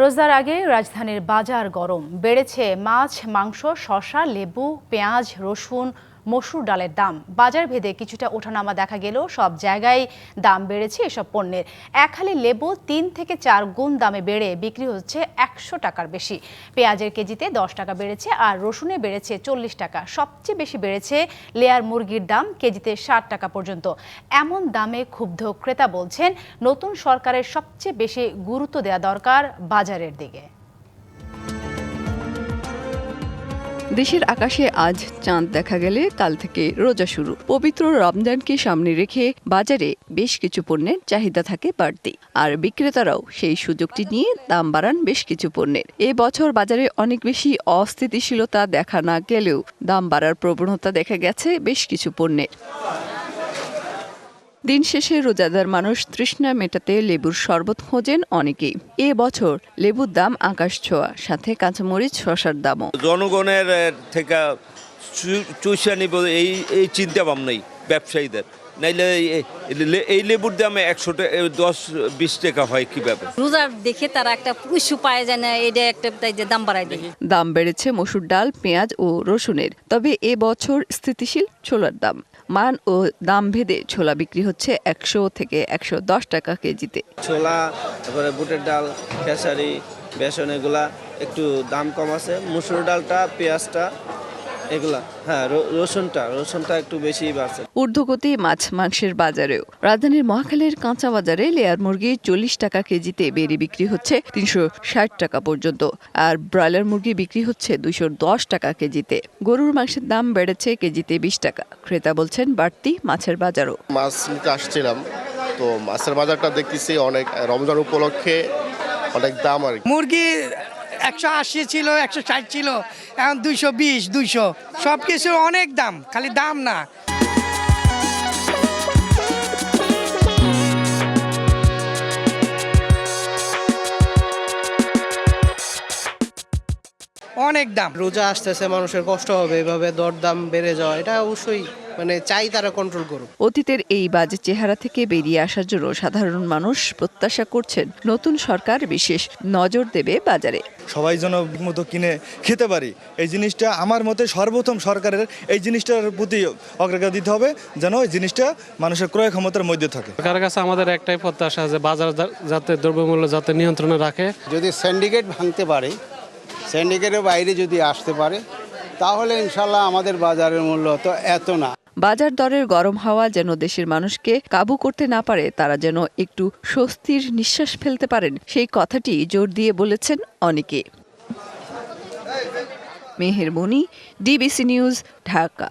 রোজার আগে রাজধানীর বাজার গরম। বেড়েছে মাছ মাংস শসা লেবু পেঁয়াজ রসুন মসুর ডালের দাম। বাজার ভেদে কিছুটা ওঠানামা দেখা গেলেও সব জায়গায় দাম বেড়েছে এসব পণ্যের। এক হালি লেবু তিন থেকে চার গুণ দামে বেড়ে বিক্রি হচ্ছে একশো টাকার বেশি। পেঁয়াজের কেজিতে দশ টাকা বেড়েছে আর রসুনে বেড়েছে চল্লিশ টাকা। সবচেয়ে বেশি বেড়েছে লেয়ার মুরগির দাম কেজিতে ষাট টাকা পর্যন্ত। এমন দামে ক্ষুব্ধ ক্রেতা বলছেন, নতুন সরকারের সবচেয়ে বেশি গুরুত্ব দেওয়া দরকার বাজারের দিকে। দেশের আকাশে আজ চাঁদ দেখা গেলে কাল থেকে রোজা শুরু। পবিত্র রমজানকে সামনে রেখে বাজারে বেশ কিছু পণ্যের চাহিদা থাকে বাড়তি। আর বিক্রেতারাও সেই সুযোগটি নিয়ে দাম বাড়ান বেশ কিছু পণ্যের। এ বছর বাজারে অনেক বেশি অস্থিতিশীলতা দেখা না গেলেও দাম বাড়ার প্রবণতা দেখা গেছে বেশ কিছু পণ্যের। দিন শেষে রোজাদার মানুষ তৃষ্ণা মেটাতে লেবুর শরবত খোঁজেন অনেকেই। এ বছর লেবুর দাম আকাশ ছোঁয়া, সাথে কাঁচামরিচ শশার দামও। জনগণের থেকে চুষা নিব, এই এই চিন্তা ভাবনাই ব্যবসায়ীদের। নাইলে এই- লেবুর দামে একশো দশ বিশ টাকা হয় কীভাবে রোজার দেখে তারা একটা পুষ্য পায় যায় না এটা একটা তাই যে দাম বাড়ায় দেয়। দাম বেড়েছে মসুর ডাল পেঁয়াজ ও রসুনের। তবে এ বছর স্থিতিশীল ছোলার দাম। মান ও দাম ভেদে ছোলা বিক্রি হচ্ছে একশো থেকে একশো দশ টাকা কেজিতে। ছোলা তারপরে বুটের ডাল খেসারি বেসন এগুলা একটু দাম কম আছে। মুসুর ডালটা পেঁয়াজটা এগুলা হ্যাঁ রসুনটা রসুনটা একটু বেশি বাড়ছে। ঊর্ধ্বগতি মাছ মাংসের বাজারেও। রাজধানীর মহাখালীর কাঁচা বাজারে লেয়ার মুরগি চল্লিশ টাকা কেজিতে বেড়ে বিক্রি হচ্ছে তিনশো ষাট টাকা পর্যন্ত আর ব্রয়লার মুরগি বিক্রি হচ্ছে দুইশো দশ টাকা কেজিতে। গরুর মাংসের দাম বেড়েছে কেজিতে বিশ টাকা। ক্রেতা বলছেন বাড়তি মাছের বাজারও। মাছ নিতে আসছিলাম তো মাছের বাজারটা দেখতেছি অনেক রমজান উপলক্ষে অনেক দাম আর কি। মুরগি একশো আশি ছিল, একশো ষাট ছিল, এখন দুইশো বিশ, দুইশো। সব কিছুর অনেক দাম, খালি দাম না। অনেক দাম। রোজা আসতেছে, মানুষের কষ্ট হবে, এভাবে দরদাম বেড়ে যাওয়া, এটা অবশ্যই মানে চাই তারা কন্ট্রোল করুক। অতীতের এই বাজে চেহারা থেকে বেরিয়ে আসার জন্য সাধারণ মানুষ প্রত্যাশা করছেন নতুন সরকার বিশেষ নজর দেবে বাজারে। সবাই যেন মতো কিনে খেতে পারি। এই জিনিসটা আমার মতে সর্বপ্রথম সরকারের এই জিনিসটার প্রতি অগ্রাধিকার দিতে হবে যেন এই জিনিসটা মানুষের ক্রয় ক্ষমতার মধ্যে থাকে। সরকারের কাছে আমাদের একটাই প্রত্যাশা যে বাজার যাতে দ্রব্যমূল্য যাতে নিয়ন্ত্রণে রাখে। যদি সিন্ডিকেট ভাঙতে পারে সিন্ডিকেটের বাইরে যদি আসতে পারে তাহলে ইনশাল্লাহ আমাদের বাজারের মূল্য তো এত না। বাজার দরের গরম হাওয়া যেন দেশের মানুষকে কাবু করতে না পারে, তারা যেন একটু স্বস্তির নিঃশ্বাস ফেলতে পারেন, সেই কথাটি জোর দিয়ে বলেছেন অনেকে। Meher Moni DBC news, Dhaka.